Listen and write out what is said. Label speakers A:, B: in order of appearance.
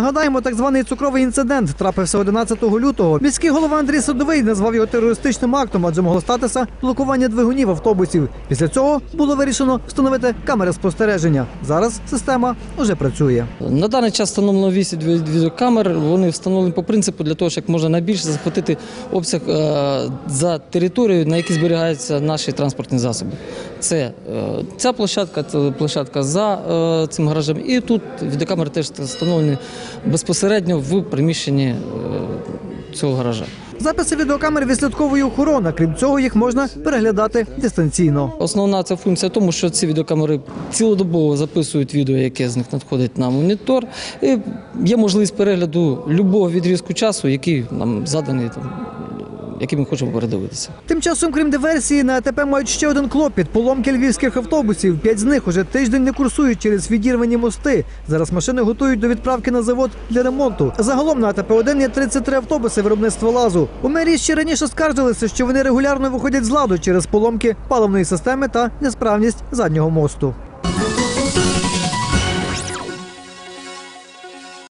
A: Нагадаємо, так званий цукровий інцидент трапився 11 лютого. Міський голова Андрій Садовий назвав його терористичним актом, адже могло статися блокування двигунів автобусів. Після цього було вирішено встановити камери спостереження. Зараз система вже працює.
B: На даний час встановлено 8 від- відеокамер. Вони встановлені по принципу для того, щоб можна найбільше захватити обсяг е, за територією, на якій зберігаються наші транспортні засоби. Це е, ця площадка, це площадка за е, цим гаражем. І тут відеокамери теж встановлені безпосередньо в приміщенні е, цього гаража.
A: Записи відеокамер відслідковує охорона. Крім цього, їх можна переглядати дистанційно.
B: Основна ця функція в тому, що ці відеокамери цілодобово записують відео, яке з них надходить на монітор. І є можливість перегляду любого відрізку часу, який нам заданий, там, який ми хочемо передивитися.
A: Тим часом, крім диверсії, на АТП мають ще один клопіт поломки львівських автобусів. П'ять з них уже тиждень не курсують через відірвані мости. Зараз машини готують до відправки на завод для ремонту. Загалом на АТП 1 є 33 автобуси виробництва лазу. У мерії ще раніше скаржилися, що вони регулярно виходять з ладу через поломки паливної системи та несправність заднього мосту.